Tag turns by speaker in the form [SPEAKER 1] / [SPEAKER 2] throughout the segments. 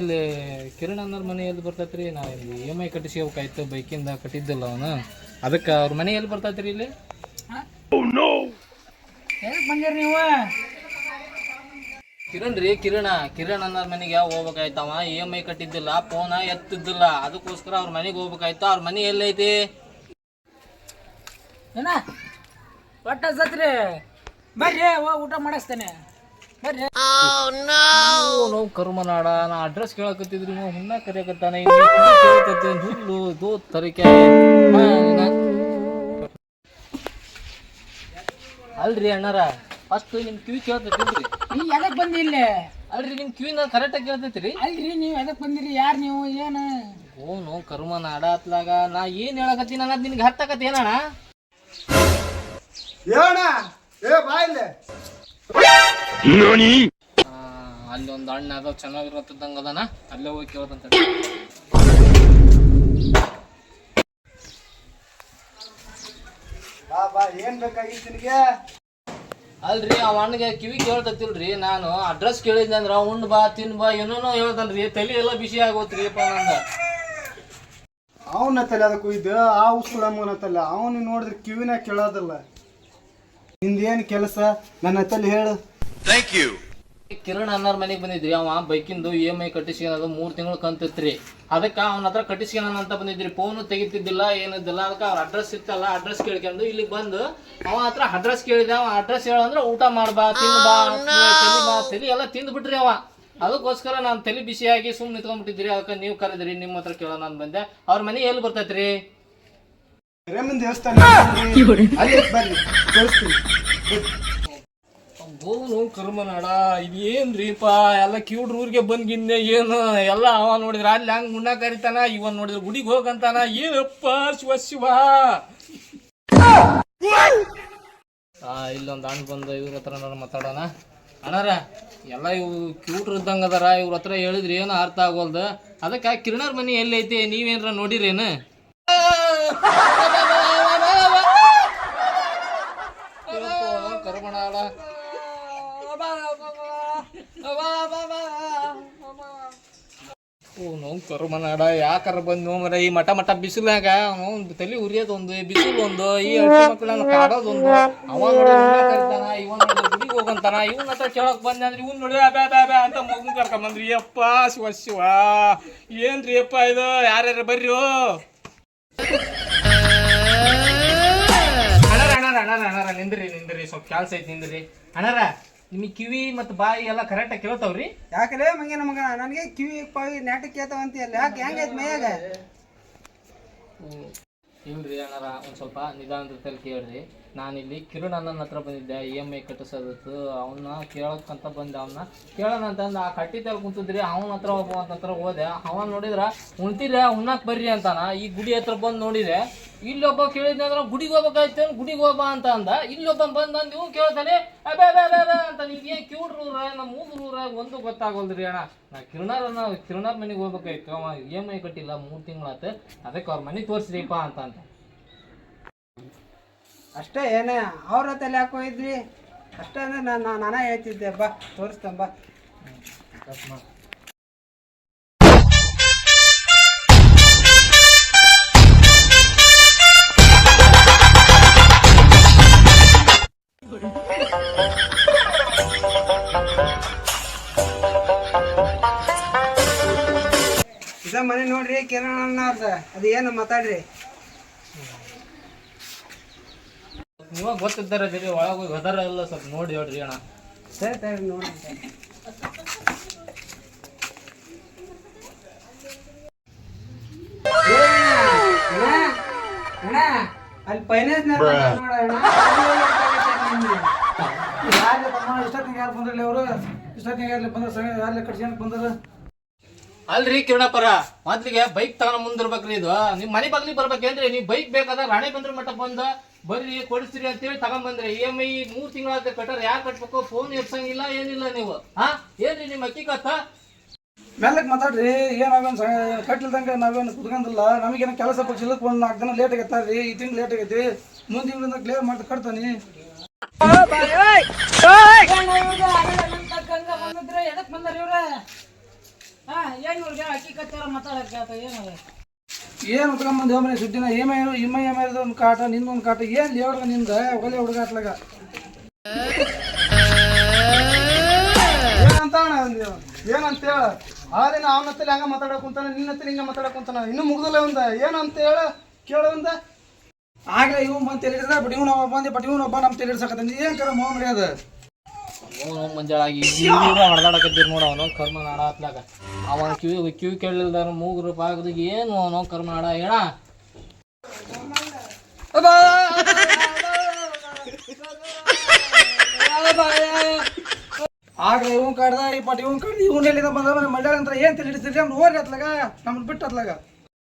[SPEAKER 1] ಇಲ್ಲಿ ಕಿರಣ್ ಅನ್ನೋರ್ ಮನೆ ಎಲ್ಲಿ ಬರ್ತೈತ್ರಿ. ನಾ ಇಲ್ಲಿ ಇ ಎಂ ಐ ಕಟ್ಟಿಸ್ಕೋಬೇಕಾಯ್ತು ಬೈಕಿಂದ ಕಟ್ಟಿದ್ದಿಲ್ಲ ಅವನು. ಅದಕ್ಕೆ ಅವ್ರ ಮನೆ ಎಲ್ಲಿ ಬರ್ತೈತ್ರಿ ಇಲ್ಲಿ?
[SPEAKER 2] ಎದಕ್ಕೆ ಬಂದಿರಿ ನೀವು?
[SPEAKER 1] ಕಿರಣ್ ರೀ ಕಿರಣ. ಕಿರಣ್ ಅನ್ನೋರ್ ಮನೆಗೆ ಹೋಗ್ಬೇಕಾಯ್ತವ ಇ ಎಂ ಐ ಕಟ್ಟಿದ್ದಿಲ್ಲ ಫೋನ ಎತ್ತಿದ್ದಿಲ್ಲ. ಅದಕ್ಕೋಸ್ಕರ ಅವ್ರ ಮನೆಗೆ ಹೋಗ್ಬೇಕಾಯ್ತು. ಅವ್ರ ಮನೆ ಎಲ್ಲೈತಿ?
[SPEAKER 2] ಏನ? ಒಟ್ಟ ಸತ್ರಿ. ಬರ್ರಿ ಹೋಗಿ ಊಟ ಮಾಡಿಸ್ತೇನೆ. ಬರ್ರಿ.
[SPEAKER 1] ನಾವು ಕರ್ಮನಾಡ. ನಾ ಅಡ್ರೆಸ್ ಕೇಳಕತ್ತಿದ್ರಿ ನೀವು ಹುಣ್ಣ ಕರಿಯಕತ್ತಾನ. ಕೇಳಕತ್ತಿ ಹುಲ್ಲು ದೋ ತರಿಕೆ. ಅಲ್ರಿ ಅಣ್ಣಾರ ಫಸ್ಟ್ ನಿಮ್ ಕಿವಿ ಕೇಳ್ತೈತಿ
[SPEAKER 2] ನೀ ಎದಕ್ ಬಂದಿ ಇಲ್ಲಿ?
[SPEAKER 1] ಅಲ್ರಿ ನಿಮ್ ಕಿವಿನ ಕರೆಕ್ಟಾಗಿ ಕೇಳ್ತೈತ್ರಿ
[SPEAKER 2] ಅಲ್ರಿ ನೀವು ಎದಕ್ ಬಂದಿರಿ? ಯಾರು ನೀವು? ಏನು?
[SPEAKER 1] ಓನು ಕರ್ಮ ನಾಡ ಅತ್ಲಾಗ ನಾ ಏನ್ ಹೇಳಕತ್ತೀನಿ ಅನ್ನೋದು ನಿನ್ಗೆ ಹತ್ತಾಕತಿ ಏನಣ್ಣ?
[SPEAKER 3] ಹೇಳಣ ಏ ಬಾ
[SPEAKER 1] ಆ, ಅಲ್ಲಿ ಒಂದು ಹಣ್ಣು ಅದ ಚೆನ್ನಾಗಿರತ್ತದಂಗ ಅದಾನ? ಅಲ್ಲೇ ಹೋಗಿ ಕೇಳ್ದಂತ.
[SPEAKER 3] ಬಾ ಬಾ ಏನ್ ಬೇಕಾಗಿತ್ತು ನಿನಗೆ?
[SPEAKER 1] ಅಲ್ರಿ ಆ ಅಣ್ಣಗೆ ಕಿವಿ ಕೇಳ್ತತಿಲ್ರಿ ನಾನು ಅಡ್ರೆಸ್ ಕೇಳಿದ್ದೆ ಅಂದ್ರ ಉಂಡ್ ಬಾ ತಿನ್ ಬಾ ಏನೇನೋ ಹೇಳ್ತಾನ್ರಿ ತಲೆ ಎಲ್ಲ ಬಿಸಿ ಆಗೋತ್ರಿ ಅಪ್ಪ ನಂದ.
[SPEAKER 3] ಅವನ ತಲೆ ಅದಕ್ಕೂ ಇದು ಆ ಉಸ್ಕುಳಮ್ಮನ ತಲೆ. ಅವನು ನೋಡಿದ್ರೆ ಕಿವಿನ ಕೇಳೋದಿಲ್ಲ. ನಿಂದೇನು ಕೆಲಸ? ನನ್ನ ತಲೆ ಹೇಳು.
[SPEAKER 1] ಥ್ಯಾಂಕ್ ಯು ಕಿರಣ್ ಅನ್ನೋರ್ ಮನೆಗೆ ಬಂದಿದ್ರಿ ಅವ ಬೈಕಿಂದು ಇ ಎಂ ಐ ಕಟ್ಟಿಸ್ಕೊಳೋದು ಮೂರ್ ತಿಂಗಳು ಕಂತಿತ್ರಿ. ಅದಕ್ಕ ಅವನ ಹತ್ರ ಕಟ್ಟಿಸ್ಕೊಳೋಣ ಅಂತ ಬಂದಿದ್ರಿ. ಫೋನು ತೆಗಿತಿದ್ದಿಲ್ಲ ಏನಿದ್ದಿಲ್ಲ ಅದಕ್ಕೆ ಅವ್ರ ಅಡ್ರೆಸ್ ಇತ್ತಲ್ಲ ಅಡ್ರೆಸ್ ಕೇಳ್ಕೊಂಡು ಇಲ್ಲಿಗೆ ಬಂದು ಅವ ಹತ್ರ ಅಡ್ರೆಸ್ ಕೇಳಿದ. ಅವ ಅಡ್ರೆಸ್ ಹೇಳಂದ್ರೆ ಊಟ ಮಾಡ್ಬಾ ತಿನ್ ಬಾ ತಲಿ ಬಾ ತಲಿ ಎಲ್ಲ ತಿಂದು ಬಿಟ್ರಿ ಅವ. ಅದಕ್ಕೋಸ್ಕರ ನಾನು ತಲೆ ಬಿಸಿಯಾಗಿ ಸುಮ್ಮನೆ ನಿಂತ್ಕೊಂಡ್ಬಿಟ್ಟಿದ್ರಿ. ಅದಕ್ಕೆ ನೀವು ಕರೆದ್ರಿ ನಿಮ್ಮ ಹತ್ರ ಕೇಳೋಣ ಅಂತ ಬಂದೆ. ಅವ್ರ ಮನೆ ಎಲ್ಲಿ ಬರ್ತೈತ್ರಿ?
[SPEAKER 3] ದೇವಸ್ಥಾನ ಅಲ್ಲಿ ತೋರಿಸ್ತೀನಿ
[SPEAKER 1] ಕರ್ಮನಾಡ ಇದೇನ್ರಿಪ್ಪ ಎಲ್ಲ ಕಿವುಡ್ರ ಊರಿಗೆ ಬಂದ್ಗಿನ್ನೆ, ಏನು, ಎಲ್ಲ ಅವ ನೋಡಿದ್ರ, ಅಲ್ಲಿ ಹಂಗ ಮುನ್ನ ಕರಿತಾನ, ಇವನ್ ನೋಡಿದ್ರ ಗುಡಿಗೆ ಹೋಗಂತಾನ ಏನಪ್ಪ ಶಿವ ಶಿವ. ಆ, ಇಲ್ಲೊಂದು ಅಣ್ಣ ಬಂದ ಇವ್ರ ಹತ್ರ ನಾನು ಮಾತಾಡೋಣ. ಅಣ್ಣಾರ, ಎಲ್ಲ ಇವು ಕ್ಯೂಟ್ರ್ ಇದ್ದಂಗೆ ಅದಾರ, ಇವ್ರ ಹತ್ರ ಹೇಳಿದ್ರಿ ಏನು ಅರ್ಥ ಆಗೋಲ್ದು. ಅದಕ್ಕೆ ಕಿರಣರ್ ಮನೆ ಎಲ್ಲೈತಿ ನೀವೇನ್ರ ನೋಡಿರೇನು ಕರ್ಮನಾಡ ಓ ನೋವು ಕರ್ಮನಾಡ, ಯಾಕಾರ ಬಂದ್ ನೋಮರ ಈ ಮಠ ಮಠ ಬಿಸಿಲಾಗ ಅವ್ನು ತಲೆ ಉರಿಯೋದು ಒಂದು ಬಿಸಿಲು ಒಂದು, ಈ ಮಕ್ಕಳನ್ನ ಕಾಡೋದೊಂದು. ಅವ ಕರಿತಾನ ಇವನ್ ಗುಡಿಗೆ ಹೋಗಂತಾನ, ಇವನ್ ಹತ್ರ ಕೇಳಕ್ ಬಂದೆ ಅಂದ್ರೆ ಇವ್ನ್ ನೋಡಿ, ಬ್ಯಾ ಬ್ಯಾ ಬ್ಯಾ ಅಂತ ಮಗನ್ ಕರ್ಕೊಂಬಂದ್ರಿ ಯಪ್ಪ, ಶಿವ ಶಿವ. ಏನ್ರಿ ಯಪ್ಪ ಇದು? ಯಾರ್ಯಾರ ಬರ್ರಿ? ಅಣ್ಣಾರ ಅಣ್ಣಾರ ಅಣ್ಣಾರ ಅಣ್ಣಾರ, ನಿಂದ್ರಿ ನಿಂದ್ರಿ. ಸ್ವಲ್ಪ ಕೆಲ್ಸ ಐತಿ, ನಿಂದ್ರಿ. ಅಣ್ಣಾರ ನಿಮಗೆ ಕಿವಿ ಮತ್ತು ಬಾಯಿ ಎಲ್ಲ ಕರೆಕ್ಟಾಗಿ ಕೇಳ್ತಾವ್ರಿ?
[SPEAKER 2] ಯಾಕಲೇ ಮಂಗೇನ ನಮಗ? ನನಗೆ ಕಿವಿ ಪಾಯಿ ನಾಟಕ ಕೇಳ್ತಾವ ಅಂತೀಯಲ್ಲ ಯಾಕೆ ಹೆಂಗೈತೆ ಮೈಯಾಗ?
[SPEAKER 1] ಇಲ್ರಿ ಏನಾರ ಒಂದು ಸ್ವಲ್ಪ ನಿಧಾನದಲ್ಲಿ ಕೇಳ್ರಿ. ನಾನಿಲ್ಲಿ ಕಿರಣ್ ಅಣ್ಣನ ಹತ್ರ ಬಂದಿದ್ದೆ ಇ ಎಂ ಐ ಕಟ್ಟಿಸೋದತ್ತು. ಅವನ್ನ ಕೇಳೋಕ್ಕಂತ ಬಂದೆ ಅವನ್ನ ಕೇಳೋಣ ಅಂತಂದು ಆ ಕಟ್ಟಿ ತಲೆ ಕುಂತಿದ್ರಿ ಅವನ ಹತ್ರ ಒಬ್ಬ ಹತ್ರ ಹೋದೆ. ಅವನ್ ನೋಡಿದ್ರ ಉಣ್ತಿದ್ರೆ ಉಣ್ಣಾಕ್ ಬರ್ರಿ ಅಂತಾನ. ಈ ಗುಡಿ ಹತ್ರ ಬಂದು ನೋಡಿದೆ ಇಲ್ಲೊಬ್ಬ ಕೇಳಿದ್ನಂದ್ರೆ ಗುಡಿಗೆ ಹೋಗ್ಬೇಕಾಯ್ತು ಗುಡಿಗೆ ಹೋಗ್ಬಾ ಅಂತ ಅಂದ. ಇಲ್ಲೊಬ್ಬ ಬಂದ ನೀವು ಕೇಳ್ತಾನೆ ಅಬೇ ಅಬೇ ಅಬೇ ಅಬೇ ಅಂತ ನೀವು ಏನು ನಮ್ಮ ಮೂದ್ರ ಊರ ಒಂದು ಗೊತ್ತಾಗೋಲ್ರಿ ಅಣ್ಣ. ನಾ ಕಿರಣರನ್ನ ಕಿರಣಾರ ಮನೆಗೆ ಹೋಗ್ಬೇಕಾಯ್ತು. ಅವ ಇ ಎಂ ಐ ಕಟ್ಟಿಲ್ಲ ಮೂರು ತಿಂಗಳಾತ. ಅದಕ್ಕೆ ಅವ್ರ ಮನೆ ತೋರಿಸ್ರಿಪ್ಪ ಅಂತ ಅಂತ
[SPEAKER 2] ಅಷ್ಟೇ ಏನೇ ಅವ್ರ ತಲೆ ಯಾಕೆ ಹೋಗಿದ್ರಿ? ಅಷ್ಟೇ ಅಂದ್ರೆ ನಾನು ನಾನೇ ಹೇಳ್ತಿದ್ದೆ ಬಾ ತೋರಿಸ್ತೇನೆ ಇದ ಮನೆ ನೋಡ್ರಿ ಕಿರಣ್ ಅಣ್ಣ ಅರ್ಧ ಅದು ಏನು ಮಾತಾಡ್ರಿ?
[SPEAKER 1] ನೀವ ಗೊತ್ತಿದ್ದಾರೆ ಜರಿ ಒಳಗೆ ಹೋಗಿ ಹೋದಾರ ಎಲ್ಲ ಸ್ವಲ್ಪ ನೋಡಿ ಹೇಳ್ರಿ ಅಣ್ಣ.
[SPEAKER 2] ಸರಿ ಸರಿ ನೋಡಿ ಅಲ್ಲಿ ಫೈನಾನ್ಸ್
[SPEAKER 3] ಇಷ್ಟೊತ್ತಿಗೆ ಯಾರು ಬಂದ್ರಲ್ಲ ಅವರು ಇಷ್ಟೊತ್ತಿನಾಗ ಯಾರಲ್ಲಿ ಬಂದ್ರೆ ಸಮಯ ಯಾರಲ್ಲಿ ಕಟ್ಸ್ಕೊಂಡು ಬಂದರು.
[SPEAKER 1] ಅಲ್ರಿ ಕಿರಣಪ್ಪರ ಮೊದ್ಲಿಗೆ ಬೈಕ್ ತಗೊಂಡ್ ಮುಂದಿರ್ಬೇಕ್ರಿ ಇದು. ನಿಮ್ ಮನೆ ಬಾಗ್ಲಿ ಬರ್ಬೇಕೇನ್ರಿ? ನೀವು ಬೈಕ್ ಬೇಕಾದ ರಾಣೆ ಬಂದ್ರ ಮಟ್ಟ ಬಂದ ಬರ್ರಿ ಕೊಡಿಸ್ರಿ ಅಂತೇಳಿ ತಗೊಂಡ್ ಬಂದ್ರಿ. ಇ ಎಂ ಐ ಮೂರ್ ತಿಂಗಳ ಕಟ್ಟರ್ ಯಾರು ಕಟ್ಬೇಕು? ಫೋನ್ ಎಬ್ಸಂಗಿಲ್ಲ ಏನಿಲ್ಲ ನೀವು. ಹಾ? ಏನ್ರಿ ನಿಮ್ ಅಕ್ಕಿ ಕತ್ತ
[SPEAKER 3] ಮೆಲ್ಲಕ್ಕೆ ಮಾತಾಡ್ರಿ ಏನಾಗನ್ ಕಟ್ಲಿಲ್ದಂಗೆ ನಾವೇನು ಕುತ್ಕೊಂಡಿಲ್ಲ ನಮಗೇನು ಕೆಲಸ ಪಕ್ಷ ಒಂದು ನಾಲ್ಕು ದಿನ ಲೇಟ್ ಆಗತ್ತಾರ್ರಿ ಈ ತಿಂಗ್ಳು ಲೇಟ್ ಆಗೈತಿ. ಮುಂದಿನ ತಿಂಗಳಿಂದ ಕ್ಲಿಯರ್ ಮಾಡಿ ಕಟ್ತಾನೆ.
[SPEAKER 2] ಎದಕ್ ಬಂದಾರ
[SPEAKER 4] ಹಾ ಏನ್ ಹುಡುಗ ಅಕ್ಕಿ
[SPEAKER 3] ಏನು ಸುದ್ದಿನ ಏಮ ಇಮ್ಮ ಏಮ ಒಂದು ಕಾಟ ನಿನ್ನೊಂದು ಕಾಟ, ಏನ್ ಹುಡುಗ ನಿಂದ ಒಲೆ ಹುಡುಗಾಟ್ಲಾಗ.
[SPEAKER 5] ಏನಂತ? ಏನಂತ ಹೇಳ? ಆ ದಿನ ಅವನ ಹತ್ತಲಿ ಹಂಗ ಮಾತಾಡಕ್ ಕುಂತಾನ ನಿನ್ನ ಹಿಂಗ ಮಾತಾಡಕ್ ಕುಂತಾನ? ಇನ್ನು ಮುಗ್ದಲ್ಲ ಒಂದ? ಏನಂತ ಹೇಳ? ಕೇಳು ಒಂದ?
[SPEAKER 3] ಆಗ್ಲೇ ಇವ್ ಬಂದು ತಿಳಿಡಿದ ಬಟ್ ಇವ್ ಒಬ್ಬ ಬಂದೆ ಬಟ್ ಇವ್ನು ಒಬ್ಬ ನಮ್ಮ ತಿಳಿಡ್ಸಕತ್ತ ಏನು ಕರ ಮೋಹನ್ ಅದ
[SPEAKER 1] ಅವನು ಮಂಜಾಳಾಗಿ ಹೊಡೆದಾಡಕತ್ತೀರಿ ನೋಡ ಅವನು ಕರ್ಮ ನಾಡ ಹತ್ಲಾಗ ಅವನ ಕಿವಿ ಕೇಳಲ್ದಾರ ಏನು ಅವನು ಕರ್ಮ ನಾಡ ಹೇಳ?
[SPEAKER 3] ಆಗ್ಲೇ ಇವ್ನು ಕಾಡ್ದ ಈ ಪಟ್ ಇವ್ನು ಕಾಡ್ದ ಇವ್ನು ಎಲ್ಲಿಂದ ಬಂದ ಮಂಡ್ಯಾಳ ಅಂತ ಏನು ತಿಳಿಡಿಸ್ತೀರಿ ಅವ್ನು ಹೋರಿ ಅತ್ಲಾಗ ನಮ್ದು ಬಿಟ್ಟು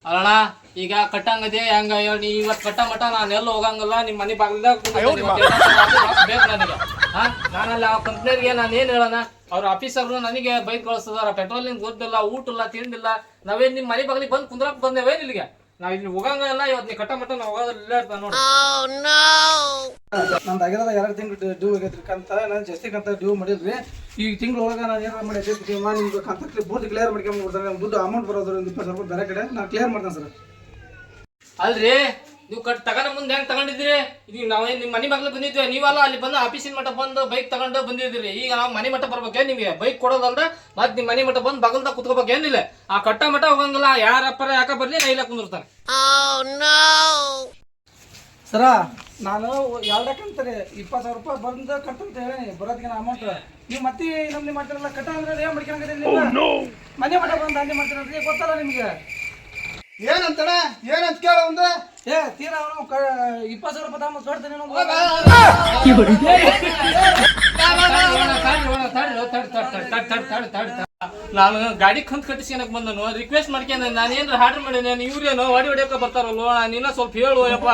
[SPEAKER 1] ಅಣ್ಣ ಈಗ ಕಟ್ಟಂಗದೆ ಹೆಂಗ ನೀ ಇವತ್ತು ಕಟ್ಟ ಮಟ್ಟ ನಾನು ಎಲ್ಲ ಹೋಗಂಗಲ್ಲ ನಿಮ್ಮ ಮನೆ ಬಾಗಿಲ್ದಾಗ ಬೇಕು ನನಗೆ? ಹಾ? ನಾನಲ್ಲಿ ಆ ಕಂಪ್ನಿಯವ್ರಿಗೆ ನಾನು ಏನು ಹೇಳೋಣ ಅವ್ರ ಆಫೀಸರ್ರು ನನಗೆ ಬೈಕ್ ಕಳಿಸ್ತದಾರ ಪೆಟ್ರೋಲ್ ನಿಂಗೆ ಗೊತ್ತಿಲ್ಲ ಊಟ ಇಲ್ಲ ತಿಂಡಿಲ್ಲ ನಾವೇನು ನಿಮ್ಮ ಮನೆ ಬಾಗಿಲಿಗೆ ಬಂದು ಕುಂದ್ರಕ್ ಬಂದೇವೇನ್ ಇಲ್ಲಿಗೆ? ನಾವು ಇಲ್ಲಿ ಹೋಗಂಗಿಲ್ಲ ಇವತ್ತು ನೀ ಕಟ್ಟ ಮಟ್ಟ ನಾವು ಹೋಗೋದಿಲ್ಲ ಇರ್ತಾನೆ ನೋಡಿ.
[SPEAKER 3] ನಂದು ಆಗಿರೋದ ಎರಡು ತಿಂಗಳು ಡ್ಯೂ ಆಗೈತ್ರಿ ಕಂತ ನಾನು ಜಾಸ್ತಿ ಕಂತ ಡ್ಯೂ ಮಾಡಿಲ್ರಿ ಈ ತಿಂಗಳ ಒಳಗೆ ನಾನು ಏನಾರ ಮಾಡಿ ಜಾಸ್ತಿ ಮಾಡಿ ನಿಮ್ಗೆ ಕಂತ ಪೂರ್ತಿ ಕ್ಲಿಯರ್ ಮಾಡ್ಕೊಂಡ್ಬಿಡ್ತಾರೆ ದುಡ್ಡು ಅಮೌಂಟ್ ಬರೋದ್ರ ಒಂದು ಇಪ್ಪತ್ತು ಸಾವಿರ ರೂಪಾಯಿ ಬೇರೆ ಕಡೆ ನಾನು ಕ್ಲಿಯರ್ ಮಾಡ್ತೇನೆ ಸರ್.
[SPEAKER 1] ಅಲ್ರಿ? ನೀವು ಕಟ್ ತಗೊಂಡ ಮುಂದೆ ಹೆಂಗ್ ತಗೊಂಡಿದ್ರಿ ಈಗ ನಾವು ನಿಮ್ಮ ಮನೆ ಮಗ್ಲ ಬಂದಿದ್ವಿ ನೀವಲ್ಲ ಅಲ್ಲಿ ಬಂದು ಆಫೀಸಿನ ಮಟ್ಟ ಬಂದು ಬೈಕ್ ತಗೊಂಡು ಬಂದಿದ್ರಿ ಈಗ ನಾವು ಮನೆ ಮಟ್ಟ ಬರ್ಬೇಕೇನ್ ನಿಮಗೆ? ಬೈಕ್ ಕೊಡೋದಲ್ದ ಮತ್ತೆ ನಿಮ್ಮ ಮನೆ ಮಟ್ಟ ಬಂದು ಬಾಗಲ್ದಾಗ ಕುತ್ಕೋಬೇಕೇನಿಲ್ಲ ಆ ಕಟ್ಟ ಮಟ್ಟ ಹೋಗಂಗಿಲ್ಲ ಯಾರಪ್ಪರ ಯಾಕ ಬರ್ಲಿ ನಾ ಇಲ್ಲ ಕುಂದಿರ್ತಾನೆ
[SPEAKER 3] ಸರ ನಾನು ಯಾವ್ದಕ್ಕಂತಾರೆ ಇಪ್ಪತ್ತು ಸಾವಿರ ರೂಪಾಯಿ ಬಂದು ಕಟ್ಟಂತ ಹೇಳಿ ಬರೋದಕ್ಕೆ ಅಮೌಂಟ್ ನೀವು ಮತ್ತೆ ನಮ್ಗೆ ಮಾಡ್ತಾರಲ್ಲ ಕಟ್ಟ ಅಂದ್ರೆ ಏನು ಮಾಡ್ಕೊಂಡ್ರಿ ನೀವು? ಮನೆ ಮಟ್ಟ ಬಂದು ಅಲ್ಲಿ ಮಾಡ್ತೀರಲ್ರಿ ಗೊತ್ತಲ್ಲ ನಿಮಗೆ.
[SPEAKER 5] ಏನಂತಣ ಏನಂತ ಕೇಳ ಒಂದು.
[SPEAKER 3] ಏ ತೀರಾ ಅವನು ಇಪ್ಪತ್ತು ಸಾವಿರ ರೂಪಾಯಿ ತಗೊಂಡು ಕಟ್ತೀನಿ
[SPEAKER 1] ನಾನು ಗಾಡಿ ಕಂತ್ ಕಟ್ಟಿಸ್ಕೊಳಕ್ ಬಂದನು? ರಿಕ್ವೆಸ್ಟ್ ಮಾಡ್ಕೊಂಡ. ನಾನು ಏನ್ರ ಆರ್ಡರ್ ನಾನು ಇವ್ರೇನು? ಹೊಡಿ ಹೊಡಿಯೋಕೆ ಬರ್ತಾರಲ್ವ ನೀನ ಸ್ವಲ್ಪ ಹೇಳು ಯಪ್ಪ.